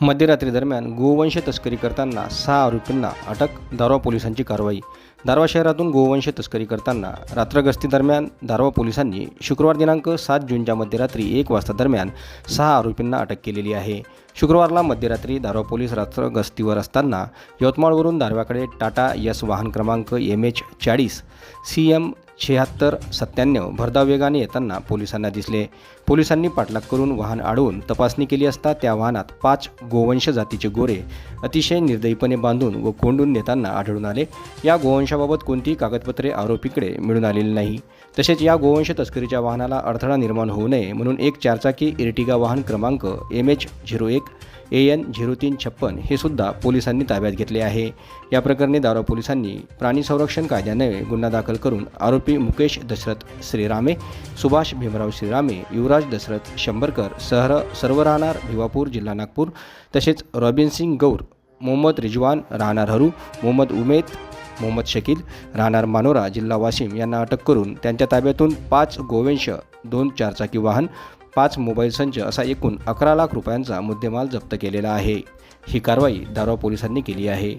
मध्यरात्री दरम्यान गोवंश तस्करी करताना सहा आरोपींना अटक दारवा पोलिसांची कारवाई. दारवा शहरातून गोवंश तस्करी करताना रात्रगस्ती दरम्यान दारवा पोलिसांनी शुक्रवार दिनांक सात जूनच्या मध्यरात्री एक वाजता दरम्यान सहा आरोपींना अटक केलेली आहे. शुक्रवारला मध्यरात्री दारवा पोलीस रात्र गस्तीवर असताना यवतमाळवरून दारव्याकडे टाटा यस वाहन क्रमांक एम एच चाळीस सी एम शहात्तर सत्त्याण्णव भरधाव वेगाने येताना पोलिसांना दिसले. पोलिसांनी पाठलाग करून वाहन अडवून तपासणी केली असता त्या वाहनात पाच गोवंश जातीचे गोरे अतिशय निर्दयीपणे बांधून व कोंडून नेताना आढळून आले. या गोवंशाबाबत कोणतीही कागदपत्रे आरोपीकडे मिळून आलेली नाही. तसेच या गोवंश तस्करीच्या वाहनाला अडथळा निर्माण होऊ नये म्हणून एक चारचाकी इर्टिगा वाहन क्रमांक एम एच झिरो एक ए एन झिरो तीन छप्पन हे सुद्धा पोलिसांनी ताब्यात घेतले आहे. या प्रकरणी दारो पोलिसांनी प्राणी संरक्षण कायद्यान्वये गुन्हा दाखल करून आरोपी मुकेश दशरथ श्रीरामे सुभाष भीमराव श्रीरामे युवराज दशरथ शंभरकर सहर सर्व राहणार भिवापूर जिल्हा नागपूर तसेच रॉबिन सिंग गौर मोहम्मद रिजवान राहणार हरू मोहम्मद उमेद मोहम्मद शकील राहणार मानोरा जिल्हा वाशिम यांना अटक करून त्यांच्या ताब्यातून पाच गोवंश दोन चारचाकी वाहन पाच मोबाईल संच असा एकूण अकरा लाख रुपयांचा मुद्देमाल जप्त केलेला आहे. ही कारवाई दारवा पोलिसांनी केली आहे.